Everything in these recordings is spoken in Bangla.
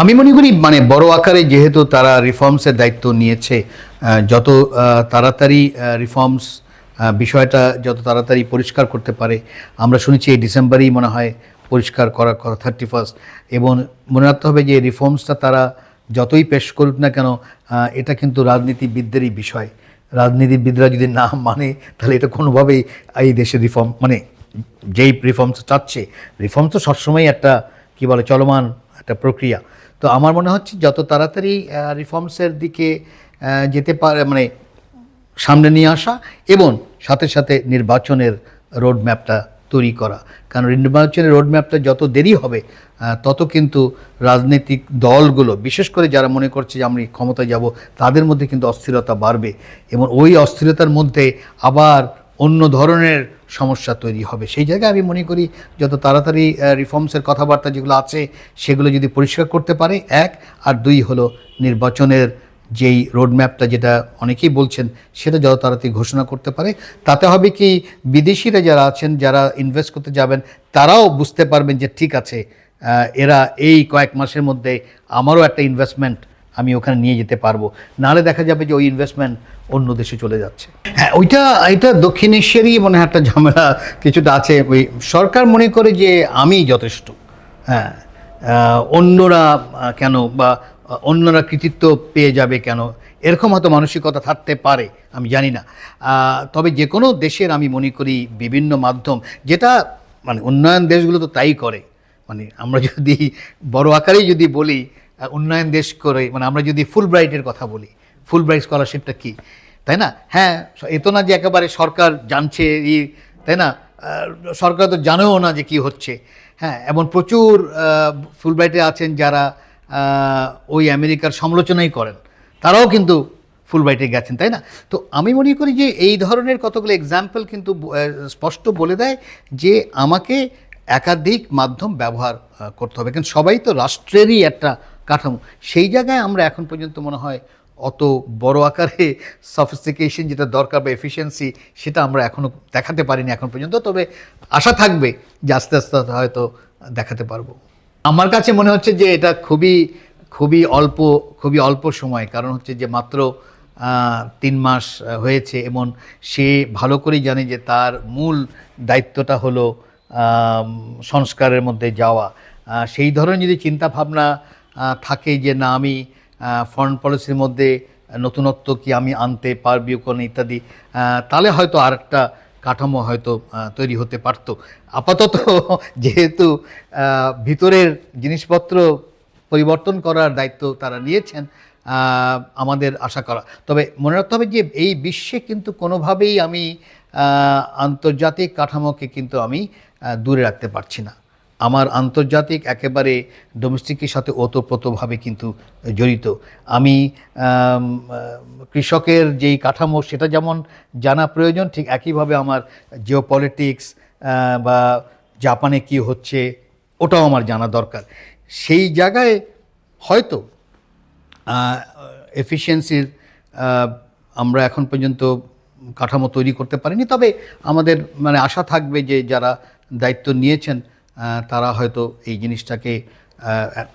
আমি মনে করি মানে বড় আকারে যেহেতু তারা রিফর্মসের দায়িত্ব নিয়েছে যত তাড়াতাড়ি রিফর্মস বিষয়টা যত তাড়াতাড়ি পরিষ্কার করতে পারে, আমরা শুনেছি এই ডিসেম্বরেই মনে হয় পরিষ্কার করার কথা থার্টি ফার্স্ট এবং মনে রাখতে হবে যে রিফর্মসটা তারা যতই পেশ করুক না কেন এটা কিন্তু রাজনীতিবিদদেরই বিষয়। রাজনীতিবিদরা যদি না মানে তাহলে এটা কোনোভাবেই এই দেশের রিফর্ম মানে যেই রিফর্মস চাচ্ছে রিফর্মস তো সবসময় একটা, কী বলে, চলমান একটা প্রক্রিয়া। তো আমার মনে হচ্ছে যত তাড়াতাড়ি রিফর্মসের দিকে যেতে পারে মানে সামনে নিয়ে আসা এবং সাথে সাথে নির্বাচনের রোড ম্যাপটা তৈরি করা। কারণ নির্বাচনের রোড ম্যাপটা যত দেরি হবে তত কিন্তু রাজনৈতিক দলগুলো, বিশেষ করে যারা মনে করছে যে আমি ক্ষমতায় যাব, তাদের মধ্যে কিন্তু অস্থিরতা বাড়বে এবং ওই অস্থিরতার মধ্যে আবার অন্য ধরনের সমস্যা তৈরি হবে। সেই জায়গায় আমি মনে করি যত তাড়াতাড়ি রিফর্মসের কথাবার্তা যেগুলো আছে, সেগুলো যদি পরিষ্কার করতে পারে, এক, আর দুই হলো নির্বাচনের যেই রোডম্যাপটা যেটা অনেকেই বলছেন, সেটা যত তাড়াতাড়ি ঘোষণা করতে পারে। তাতে হবে কি, বিদেশিরা যারা আছেন, যারা ইনভেস্ট করতে যাবেন, তারাও বুঝতে পারবেন যে ঠিক আছে এরা এই কয়েক মাসের মধ্যে আমারও একটা ইনভেস্টমেন্ট আমি ওখানে নিয়ে যেতে পারব। নাহলে দেখা যাবে যে ওই ইনভেস্টমেন্ট অন্য দেশে চলে যাচ্ছে। হ্যাঁ ওইটা, এটা দক্ষিণ এশিয়ারই মনে হয় একটা ঝামেলা কিছুটা আছে। ওই সরকার মনে করে যে আমি যথেষ্ট। হ্যাঁ অন্যরা কেন বা অন্যরা কৃতিত্ব পেয়ে যাবে কেন? এরকম হয়তো মানসিকতা থাকতে পারে, আমি জানি না। তবে যে কোনো দেশের আমি মনে করি বিভিন্ন মাধ্যম, যেটা মানে উন্নয়ন দেশগুলো তো তাই করে। মানে আমরা যদি বড় আকারেই যদি বলি উন্নয়ন দেশ করে মানে আমরা যদি ফুল ব্রাইটের কথা বলি ফুল ব্রাইট স্কলারশিপটা কী? তাই না? হ্যাঁ এ তো না যে একেবারে সরকার জানছে ই, তাই না? সরকার তো জানেও না যে কি হচ্ছে। হ্যাঁ এমন প্রচুর ফুল ব্রাইটে আছেন যারা ওই আমেরিকার সমালোচনাই করেন। তারাও কিন্তু ফুল ব্রাইটে গেছেন, তাই না? তো আমি মনে করি যে এই ধরনের কতগুলো এক্সাম্পল কিন্তু স্পষ্ট বলে দেয় যে আমাকে একাধিক মাধ্যম ব্যবহার করতে হবে। কিন্তু সবাই তো রাষ্ট্রেরই একটা কাঠামো। সেই জায়গায় আমরা এখন পর্যন্ত মনে হয় অত বড় আকারে সফিস্টিকেশন যেটা দরকার বা এফিসিয়েন্সি সেটা আমরা এখনও দেখাতে পারিনি এখন পর্যন্ত। তবে আশা থাকবে যে আস্তে আস্তে হয়তো দেখাতে পারব। আমার কাছে মনে হচ্ছে যে এটা খুবই খুবই অল্প খুবই অল্প সময়। কারণ হচ্ছে যে মাত্র তিন মাস হয়েছে এবং সে ভালো করেই জানে যে তার মূল দায়িত্বটা হলো সংস্কারের মধ্যে যাওয়া। সেই ধরনের যদি চিন্তা ভাবনা আহ, থাকে যে না, আমি ফরেন পলিসির মধ্যে নতুনত্ব কি আমি আনতে পারবি কোনো ইত্যাদি তাহলে হয়তো আরেকটা কাঠামো হয়তো তৈরি হতে পারতো। আপাতত যেহেতু ভিতরের জিনিসপত্র পরিবর্তন করার দায়িত্ব তারা নিয়েছেন আমাদের আশা করা। তবে মনে রাখতে হবে যে এই বিশ্বে কিন্তু কোনোভাবেই আমি আন্তর্জাতিক কাঠামোকে কিন্তু আমি দূরে রাখতে পারছি না। আমার আন্তর্জাতিক একেবারে ডোমেস্টিকের সাথে ওতপ্রোতভাবে কিন্তু জড়িত। আমি কৃষকের যেই কাঠামো, সেটা যেমন জানা প্রয়োজন, ঠিক একইভাবে আমার জিও পলিটিক্স বা জাপানে কি হচ্ছে, ওটাও আমার জানা দরকার। সেই জায়গায় হয়তো এফিসিয়েন্সির আমরা এখন পর্যন্ত কাঠামো তৈরি করতে পারিনি, তবে আমাদের মানে আশা থাকবে যে যারা দায়িত্ব নিয়েছেন তারা হয়তো এই জিনিসটাকে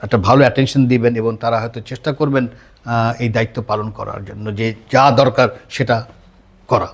একটা ভালো অ্যাটেনশন দিবেন এবং তারা হয়তো চেষ্টা করবেন এই দায়িত্ব পালন করার জন্য, যে যা দরকার সেটা করা।